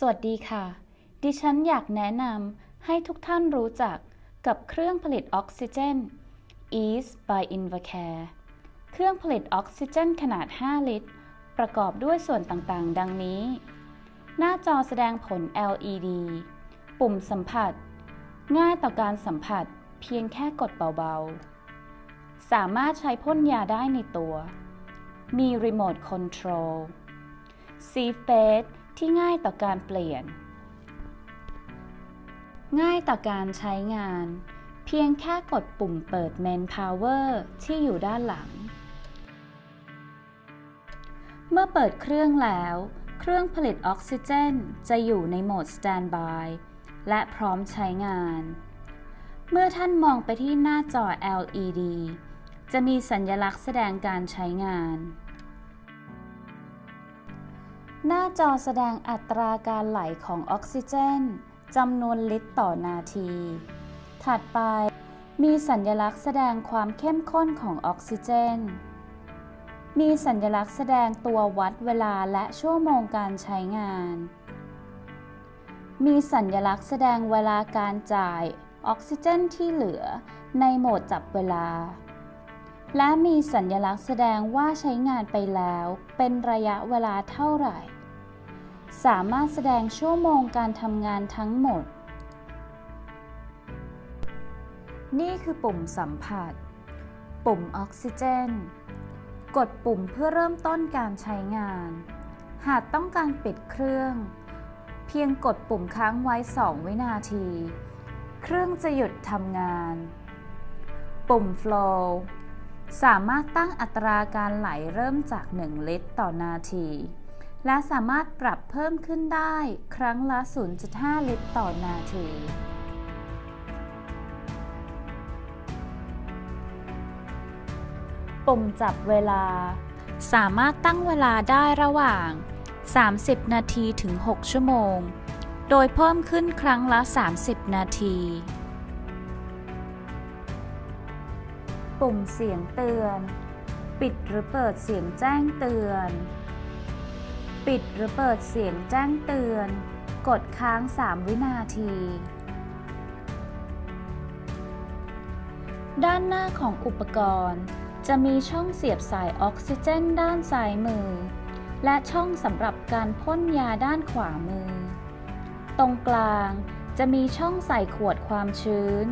สวัสดีค่ะ ดิฉันอยากแนะนำให้ทุกท่านรู้จักกับเครื่องผลิตออกซิเจน Ease by Invacare เครื่องผลิตออกซิเจนขนาด 5 ลิตร ประกอบด้วยส่วนต่างๆ ดังนี้ หน้าจอแสดงผล LED ปุ่มสัมผัส ง่ายต่อการสัมผัสเพียงแค่กดเบาๆ สามารถใช้พ่นยาได้ในตัว มีรีโมทคอนโทรลซีเฟส ที่ง่ายต่อการเปลี่ยน ง่ายต่อการใช้งาน เพียงแค่กดปุ่มเปิด Manpower ที่อยู่ด้านหลัง เมื่อเปิดเครื่องแล้ว เครื่องผลิตออกซิเจนจะอยู่ในโหมด Standby และพร้อมใช้งาน เมื่อท่านมองไปที่หน้าจอ LED จะมีสัญลักษณ์แสดงการใช้งาน หน้าจอแสดงอัตราการไหลของออกซิเจนจำนวนลิตรต่อนาที ถัดไปมีสัญลักษณ์แสดงความเข้มข้นของออกซิเจน มีสัญลักษณ์แสดงตัววัดเวลาและชั่วโมงการใช้งาน มีสัญลักษณ์แสดงเวลาการจ่ายออกซิเจนที่เหลือในโหมดจับเวลา และมีสัญลักษณ์แสดงว่าใช้งานไปแล้ว เป็นระยะเวลาเท่าไหร่ สามารถแสดงชั่วโมงการทำงานทั้งหมด นี่คือปุ่มสัมผัส ปุ่มออกซิเจน กดปุ่มเพื่อเริ่มต้นการใช้งาน หากต้องการปิดเครื่อง เพียงกดปุ่มค้างไว้ 2 วินาที เครื่องจะหยุดทำงาน ปุ่ม flow สามารถตั้งอัตราการไหลเริ่มจาก 1 ลิตรต่อนาที และสามารถปรับเพิ่มขึ้นได้ครั้งละ 0.5 ลิตรต่อนาที ปุ่มจับเวลา สามารถตั้งเวลาได้ระหว่าง 30 นาทีถึง 6 ชั่วโมง โดยเพิ่มขึ้นครั้งละ 30 นาที ปุ่มเสียงเตือน ปิดหรือเปิดเสียงแจ้งเตือน ปิดหรือเปิดเสียงแจ้งเตือน กดค้าง 3 วินาที ด้านหน้าของอุปกรณ์ จะมีช่องเสียบสายออกซิเจนด้านซ้ายมือ และช่องสำหรับการพ่นยาด้านขวามือ ตรงกลางจะมีช่องใส่ขวดความชื้น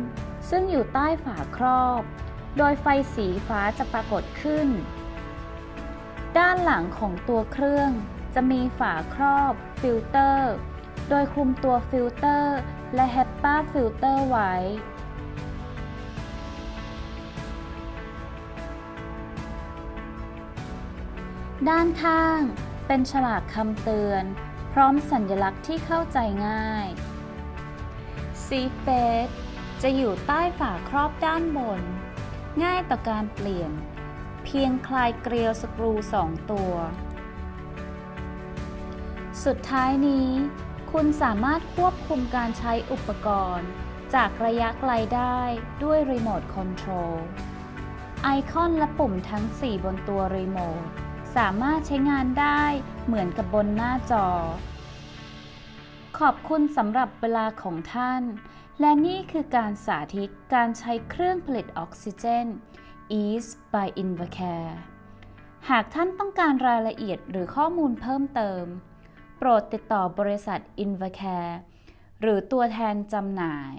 ซึ่งอยู่ใต้ฝาครอบ โดยไฟสีฟ้าจะปรากฏขึ้น ด้านหลังของตัวเครื่องจะมีฝาครอบฟิลเตอร์ โดยคลุมตัวฟิลเตอร์และ HEPA ฟิลเตอร์ไว้ ด้านข้างเป็นฉลากคำเตือน พร้อมสัญลักษณ์ที่เข้าใจง่าย c f a c e จะอยู่ใต้ฝาครอบด้านบน ง่ายต่อการเปลี่ยน เพียงคลายเกลียวสกรูสองตัว สุดท้ายนี้ คุณสามารถควบคุมการใช้อุปกรณ์ จากระยะไกลได้ด้วยรีโมทคอนโทรลไอคอนและปุ่มทั้ง 4 บนตัวรีโมทสามารถใช้งานได้เหมือนกับบนหน้าจอ ขอบคุณสำหรับเวลาของท่าน และนี่คือการสาธิตการใช้เครื่องผลิตออกซิเจน Ease by Invacare หากท่านต้องการรายละเอียดหรือข้อมูลเพิ่มเติม โปรดติดต่อบริษัท Invacare หรือตัวแทนจำหน่าย